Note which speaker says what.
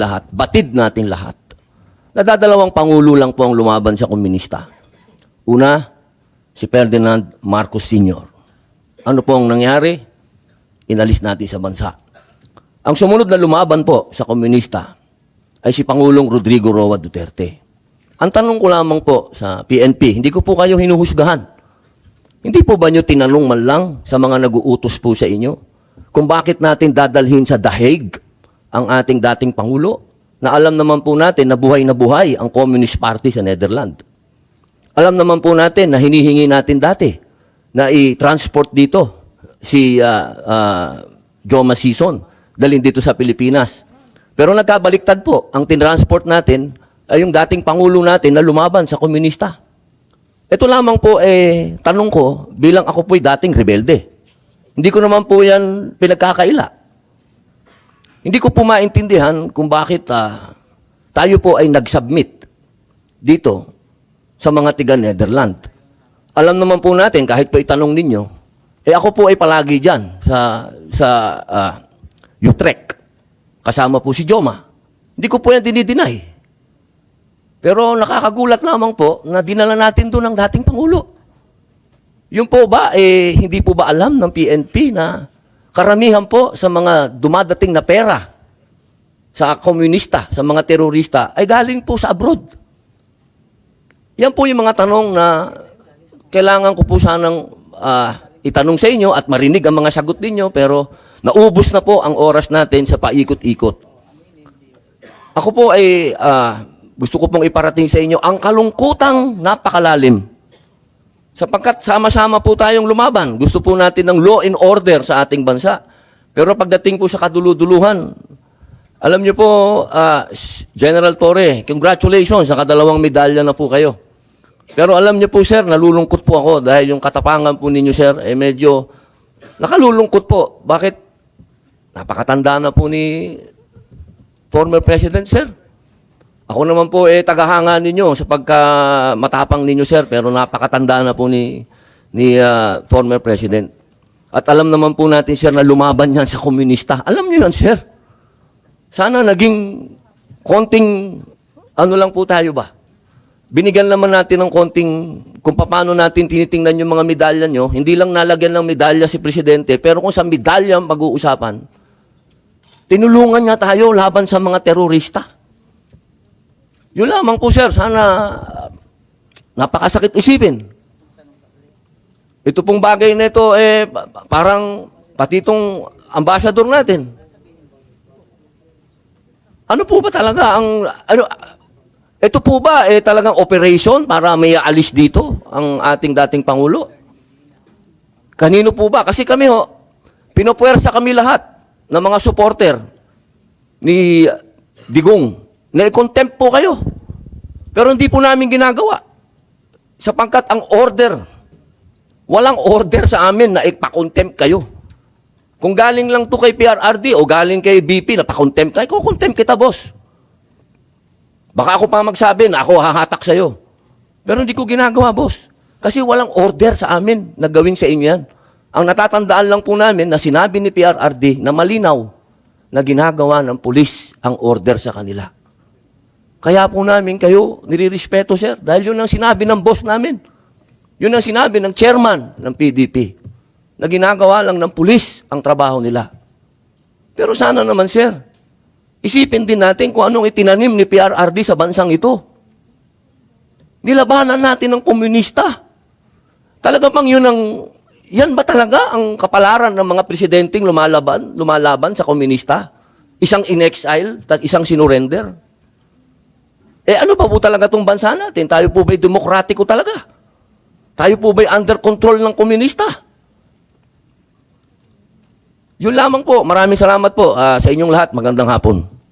Speaker 1: lahat, batid natin lahat. Nadadalawang pangulo lang po ang lumaban sa komunista. Una, si Ferdinand Marcos Sr. Ano po ang nangyari? Inalis natin sa bansa. Ang sumunod na lumaban po sa komunista ay si Pangulong Rodrigo Roa Duterte. Ang tanong ko lamang po sa PNP, hindi ko po kayo hinuhusgahan. Hindi po ba nyo tinanong man lang sa mga nag-uutos po sa inyo kung bakit natin dadalhin sa dahig ang ating dating Pangulo na alam naman po natin na buhay na buhay ang Communist Party sa Netherlands. Alam naman po natin na hinihingi natin dati na i-transport dito si ah, ah, Joma Sison dalhin dito sa Pilipinas. Pero nagkabaliktad po, ang tinransport natin ay yung dating Pangulo natin na lumaban sa komunista. Ito lamang po, eh, tanong ko, bilang ako po'y dating rebelde. Hindi ko naman po yan pinagkakaila. Hindi ko po maintindihan kung bakit ah, tayo po ay nag-submit dito sa mga tiga Netherlands. Alam naman po natin, kahit pa itanong ninyo, eh ako po ay palagi dyan sa, sa ah, Utrecht. Kasama po si Joma. Hindi ko po yan dinideny. Pero nakakagulat lamang po na dinala natin doon ang dating Pangulo. Yung po ba, eh, hindi po ba alam ng PNP na karamihan po sa mga dumadating na pera sa komunista, sa mga terorista, ay galing po sa abroad. Yan po yung mga tanong na kailangan ko po sanang ah, itanong sa inyo at marinig ang mga sagot ninyo, pero naubos na po ang oras natin sa paikot-ikot. Ako po ay ah, gusto ko pong iparating sa inyo ang kalungkutang napakalalim. Sapagkat sama-sama po tayong lumaban. Gusto po natin ng law and order sa ating bansa. Pero pagdating po sa kaduluduluhan, alam niyo po, ah, General Torre, congratulations, nakadalawang medalya na po kayo. Pero alam niyo po, sir, nalulungkot po ako dahil yung katapangan po ninyo, sir, eh medyo nakalulungkot po. Bakit? Napakatanda na po ni former President, sir. Ako naman po eh tagahanga ninyo sa pagka matapang ninyo sir pero napakatanda na po ni ni ah, former president. At alam naman po natin sir na lumaban yan sa komunista. Alam niyo yan sir. Sana naging konting ano lang po tayo ba? Binigyan naman natin ng konting kung paano natin tinitingnan yung mga medalya nyo. Hindi lang nalagyan ng medalya si presidente pero kung sa medalya ang pag-uusapan, tinulungan niya tayo laban sa mga terorista. Yun lamang po, sir. Sana napakasakit isipin. Ito pong bagay na ito, eh, pa- pa- parang pati itong ambassador natin. Ano po ba talaga ang, ano, ito po ba, eh, talagang operation para may alis dito ang ating dating Pangulo? Kanino po ba? Kasi kami, ho, pinopwersa kami lahat ng mga supporter ni Digong na i-contempt po kayo. Pero hindi po namin ginagawa. Sapangkat ang order, walang order sa amin na ipakontempt kayo. Kung galing lang to kay PRRD o galing kay BP na pakontempt kayo, kukontempt kita, boss. Baka ako pa magsabi na ako hahatak sa'yo. Pero hindi ko ginagawa, boss. Kasi walang order sa amin na gawin sa inyo yan. Ang natatandaan lang po namin na sinabi ni PRRD na malinaw na ginagawa ng pulis ang order sa kanila. Kaya po namin kayo nirirespeto, sir. Dahil yun ang sinabi ng boss namin. Yun ang sinabi ng chairman ng PDP. Na ginagawa lang ng pulis ang trabaho nila. Pero sana naman, sir, isipin din natin kung anong itinanim ni PRRD sa bansang ito. Nilabanan natin ng komunista. Talaga bang yun ang, yan ba talaga ang kapalaran ng mga presidenteng lumalaban, lumalaban sa komunista? Isang in-exile, isang sinurrender? Eh ano ba po talaga itong bansa natin? Tayo po ba'y demokratiko talaga? Tayo po ba'y under control ng komunista? Yun lamang po. Maraming salamat po ah, sa inyong lahat. Magandang hapon.